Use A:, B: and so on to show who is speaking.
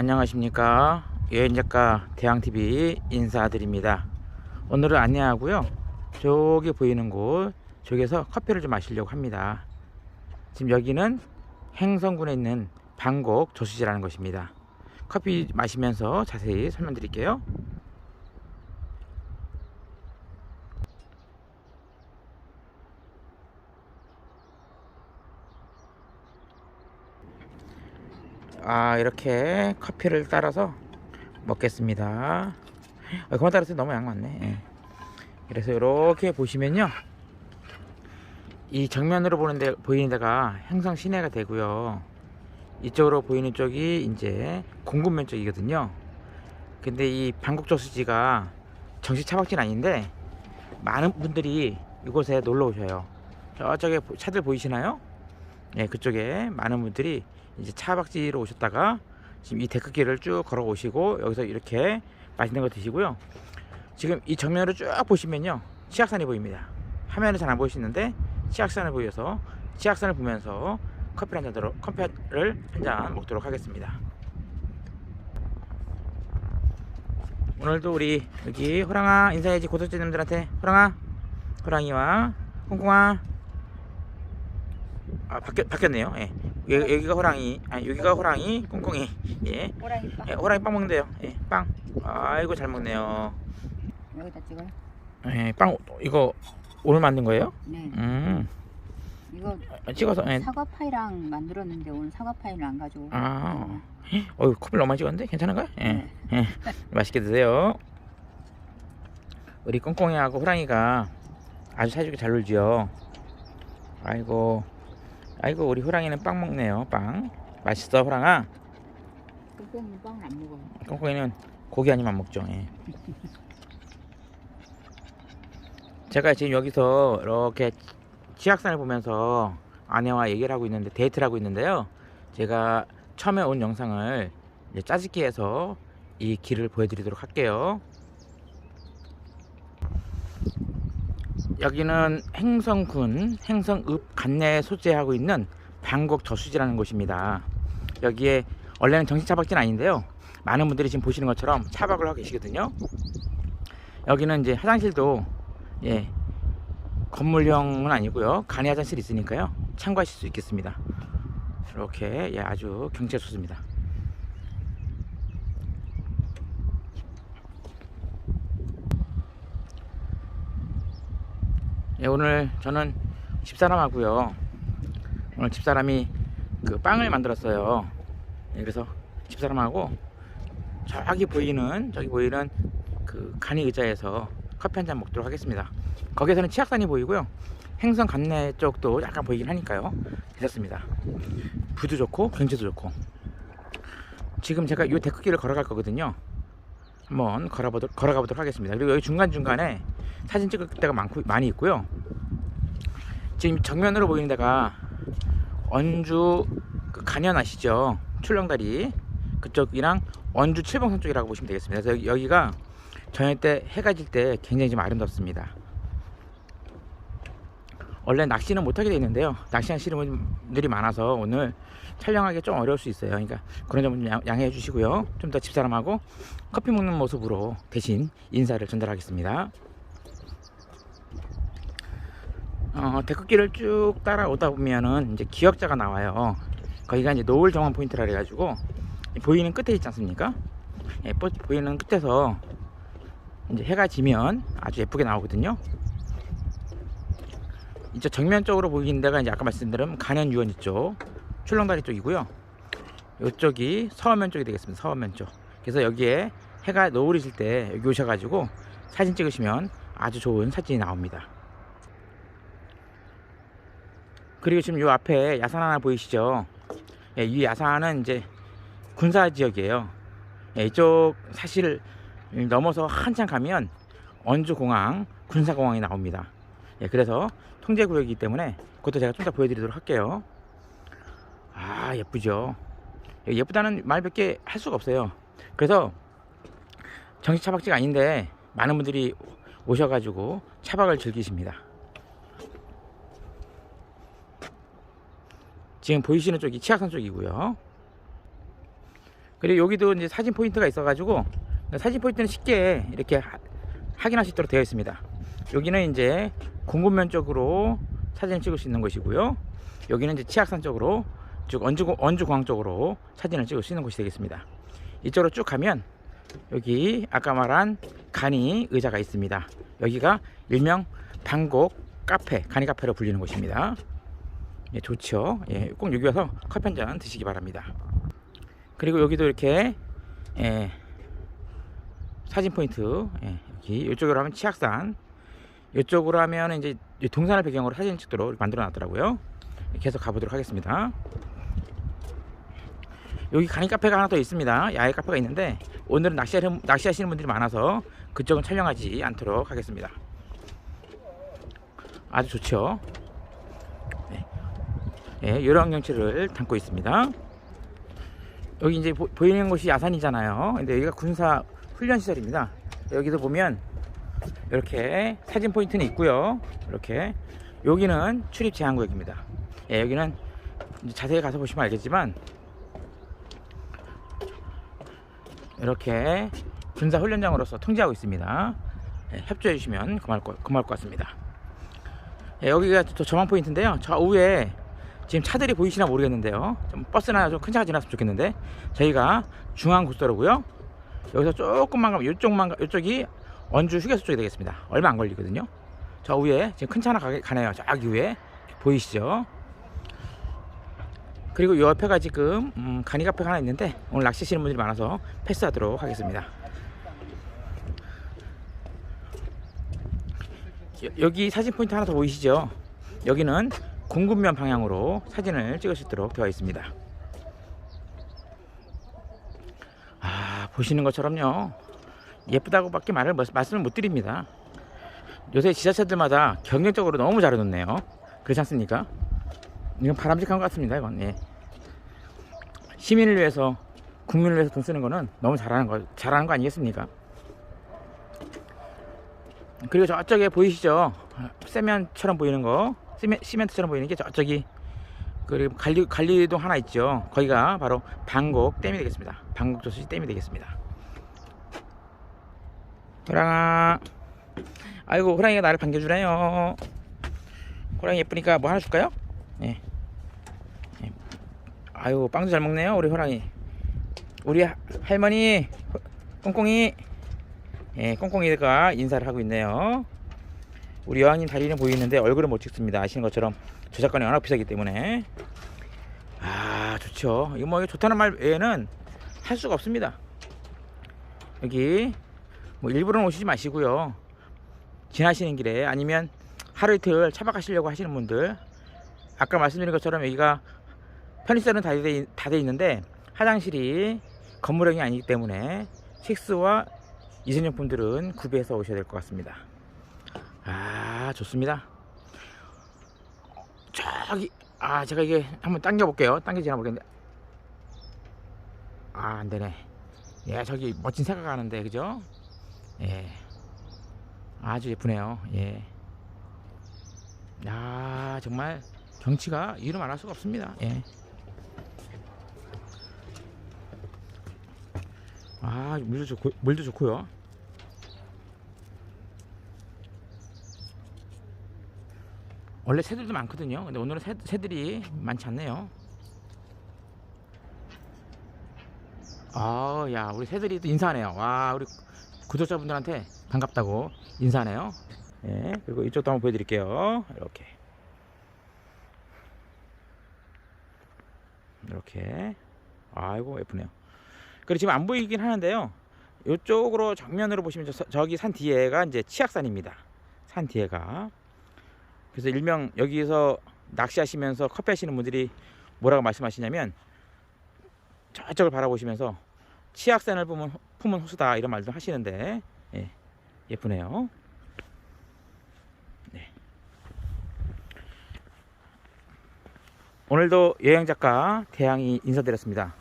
A: 안녕하십니까? 여행작가 대항TV 인사드립니다. 오늘은 안내하고요. 저기 보이는 곳 저기서 커피를 좀 마시려고 합니다. 지금 여기는 행성군에 있는 방곡 저수지라는 것입니다. 커피 마시면서 자세히 설명드릴게요 아 이렇게 커피를 따라서 먹겠습니다. 아, 그만 따라서 너무 양 많네. 예. 그래서 이렇게 보시면요. 이 정면으로 보는 데 보이는 데가 행성 시내가 되고요. 이쪽으로 보이는 쪽이 이제 공군면 쪽이거든요. 근데 이 방곡저수지가 정식 차박지는 아닌데 많은 분들이 이곳에 놀러 오셔요. 저쪽에 보- 차들 보이시나요? 예, 그쪽에 많은 분들이 이제 차박지로 오셨다가 지금 이 데크길을 쭉 걸어 오시고 여기서 이렇게 맛있는 거 드시고요. 지금 이 정면으로 쭉 보시면요. 치악산이 보입니다. 화면은 잘안 보이시는데 치악산을 보여서 치악산을 보면서 커피 한잔 들어 커피를 한 잔 먹도록 하겠습니다. 오늘도 우리 여기 호랑아 인사해야지 구독자님들한테 호랑아 호랑이와 콩콩아 아 바뀌, 바뀌었네요 예. 여기, 여기가 호랑이 아 여기가 호랑이 콩콩이 예.
B: 호랑이 빵
A: 예, 호랑이 빵 먹는데요 예, 빵 아이고 잘 먹네요
B: 여기다 찍어요?
A: 예, 빵 이거 오늘 만든 거예요?
B: 네.
A: 음
B: 이거
A: 아, 찍어서 예.
B: 사과 파이랑 만들었는데 오늘 사과 파이를 안 가지고.
A: 아 어이 커피를 너무 많이 찍었는데 괜찮은가요? 예.
B: 네.
A: 예. 맛있게 드세요 우리 콩콩이하고 호랑이가 아주 사이좋게 잘 놀지요 아이고 아이고 우리 호랑이는 빵 먹네요 빵 맛있어 호랑아
B: 콩콩이 빵을 안 먹어요.
A: 콩콩이는 고기 아니면 안 먹죠. 예. 제가 지금 여기서 이렇게 치악산을 보면서 아내와 얘기를 하고 있는데 데이트를 하고 있는데요. 제가 처음에 온 영상을 이제 짜집기 해서 이 길을 보여드리도록 할게요. 여기는 행성군 행성읍 간내에 소재하고 있는 방곡 저수지라는 곳입니다. 여기에 원래는 정식 차박지는 아닌데요. 많은 분들이 지금 보시는 것처럼 차박을 하고 계시거든요. 여기는 이제 화장실도 예 건물형은 아니고요. 간이 화장실이 있으니까요. 참고하실 수 있겠습니다. 이렇게 예, 아주 경치가 좋습니다. 예, 오늘 저는 집사람하고요. 오늘 집사람이 그 빵을 만들었어요. 예, 그래서 집사람하고 저기 보이는 저기 보이는 그 간이 의자에서 커피 한 잔 먹도록 하겠습니다. 거기에서는 치악산이 보이고요. 행성 간내 쪽도 약간 보이긴 하니까요. 괜찮습니다. 뷰도 좋고 경치도 좋고. 지금 제가 이 데크길을 걸어갈 거거든요. 한번 걸어보도록 걸어가 보도록 하겠습니다. 그리고 여기 중간 중간에 사진 찍을 데가 많고 많이 있고요. 지금 정면으로 보이는 데가 원주 그 간현 아시죠? 출렁다리 그쪽이랑 원주 칠봉산 쪽이라고 보시면 되겠습니다. 그래서 여기- 여기가 저녁 때 해가 질 때 굉장히 좀 아름답습니다. 원래 낚시는 못하게 되어 있는데요. 낚시하시는 분들이 많아서 오늘 촬영하기 좀 어려울 수 있어요. 그러니까 그런 점은 양, 양해해 주시고요. 좀 더 집사람하고 커피 먹는 모습으로 대신 인사를 전달하겠습니다. 어, 데크길을 쭉 따라오다 보면은 이제 기역자가 나와요. 거기가 이제 노을 정원 포인트라 그래가지고 보이는 끝에 있지 않습니까? 예, 보, 보이는 끝에서 이제 해가 지면 아주 예쁘게 나오거든요. 이쪽 정면 쪽으로 보이는 데가 이제 아까 말씀드린 간현 유원 이쪽 출렁다리 쪽이고요. 이쪽이 서면 쪽이 되겠습니다. 서면 쪽. 그래서 여기에 해가 노을이 질때 여기 오셔가지고 사진 찍으시면 아주 좋은 사진이 나옵니다. 그리고 지금 요 앞에 야산 하나 보이시죠? 예, 이 야산은 이제 군사 지역이에요. 예, 이쪽 사실 넘어서 한참 가면 원주 공항 군사 공항이 나옵니다. 예, 그래서 통제 구역이기 때문에 그것도 제가 좀 더 보여드리도록 할게요. 아 예쁘죠. 예, 예쁘다는 말 밖에 할 수가 없어요. 그래서 정식 차박지가 아닌데 많은 분들이 오셔가지고 차박을 즐기십니다. 지금 보이시는 쪽이 치악산 쪽이고요. 그리고 여기도 이제 사진 포인트가 있어가지고 사진 포인트는 쉽게 이렇게 하- 확인할 수 있도록 되어 있습니다. 여기는 이제 공군면 쪽으로 사진을 찍을 수 있는 곳이고요. 여기는 이제 치악산 쪽으로 쭉 언주 언주공항 쪽으로 사진을 찍을 수 있는 곳이 되겠습니다. 이쪽으로 쭉 가면 여기 아까 말한 간이 의자가 있습니다. 여기가 일명 방곡 카페, 간이 카페로 불리는 곳입니다. 예, 좋죠. 예, 꼭 여기 와서 커피 한 잔 드시기 바랍니다. 그리고 여기도 이렇게 예, 사진 포인트 예, 여기 이쪽으로 하면 치악산 이쪽으로 하면 이제 이 동산을 배경으로 사진 찍도록 만들어 놨더라고요. 계속 가보도록 하겠습니다. 여기 간이 카페가 하나 더 있습니다. 야외 카페가 있는데 오늘은 낚시하는, 낚시하시는 분들이 많아서 그쪽은 촬영하지 않도록 하겠습니다. 아주 좋죠. 네. 예, 이런 경치를 담고 있습니다. 여기 이제 보, 보이는 곳이 야산이잖아요. 근데 여기가 군사 훈련 시설입니다. 여기도 보면 이렇게 사진 포인트는 있고요. 이렇게 여기는 출입 제한 구역입니다. 예, 여기는 자세히 가서 보시면 알겠지만 이렇게 군사 훈련장으로서 통제하고 있습니다. 예, 협조해 주시면 고마울 것, 고마울 것 같습니다. 예, 여기가 또 전망 포인트인데요. 저 우에 지금 차들이 보이시나 모르겠는데요. 좀 버스나 좀 큰 차가 지났으면 좋겠는데 저희가 중앙 고속도로고요. 여기서 조금만 가면 이쪽만 가, 이쪽이 원주 휴게소 쪽이 되겠습니다. 얼마 안 걸리거든요. 저 위에 지금 큰 차 하나 가, 가네요. 저기 위에 보이시죠? 그리고 이 옆에가 지금 음, 간이 카페가 하나 있는데 오늘 낚시하시는 분들이 많아서 패스하도록 하겠습니다. 여, 여기 사진 포인트 하나 더 보이시죠? 여기는 공군면 방향으로 사진을 찍을 수 있도록 되어 있습니다. 아 보시는 것처럼요 예쁘다고 밖에 말을 못- 말씀을 못 드립니다. 요새 지자체들마다 경쟁적으로 너무 잘 해놓네요. 그렇지 않습니까? 이건 바람직한 것 같습니다. 이건 예. 시민을 위해서 국민을 위해서 돈 쓰는 거는 너무 잘하는 거 잘하는 거 아니겠습니까? 그리고 저쪽에 보이시죠? 세면처럼 보이는 거, 시멘, 시멘 트처럼 보이는 게 저쪽이 그리고 관리 관리동 하나 있죠. 거기가 바로 방곡 댐이 되겠습니다. 방곡 조수지 댐이 되겠습니다. 호랑아, 아이고 호랑이가 나를 반겨주네요. 호랑이 예쁘니까 뭐 하나 줄까요? 예. 예. 아유 빵도 잘 먹네요 우리 호랑이. 우리 하- 할머니 호- 꽁꽁이. 예, 꽁꽁이가 인사를 하고 있네요. 우리 여왕님 다리는 보이는데 얼굴은 못 찍습니다. 아시는 것처럼 저작권이 워낙 비싸기 때문에. 아, 좋죠. 이거 뭐 좋다는 말 외에는 할 수가 없습니다. 여기 뭐 일부러는 오시지 마시고요. 지나시는 길에 아니면 하루 이틀 차박하시려고 하시는 분들 아까 말씀드린 것처럼 여기가 편의시설은 다 돼 다 돼 있는데 화장실이 건물형이 아니기 때문에 식수와 이생용품들은 구비해서 오셔야 될 것 같습니다. 아 좋습니다. 저기 아 제가 이게 한번 당겨 볼게요. 당겨 지나 보겠는데 아 안되네. 예 저기 멋진 새가 가는데 그죠? 예 아주 예쁘네요. 예. 야 정말 경치가 이루 말할 수가 없습니다. 예. 아 물도 좋고 물도 좋고요. 원래 새들도 많거든요. 근데 오늘은 새, 새들이 많지 않네요. 아, 야, 우리 새들이 또 인사하네요. 와, 우리 구독자분들한테 반갑다고 인사하네요. 예, 그리고 이쪽도 한번 보여드릴게요. 이렇게. 이렇게. 아이고, 예쁘네요. 그리고 지금 안 보이긴 하는데요. 이쪽으로 정면으로 보시면 저, 저기 산 뒤에가 이제 치악산입니다. 산 뒤에가. 그래서 일명 여기서 낚시하시면서 커피 하시는 분들이 뭐라고 말씀하시냐면 저쪽을 바라보시면서 치악산을 품은, 품은 호수다 이런 말도 하시는데 예, 예쁘네요. 네. 오늘도 여행 작가 대양이 인사드렸습니다.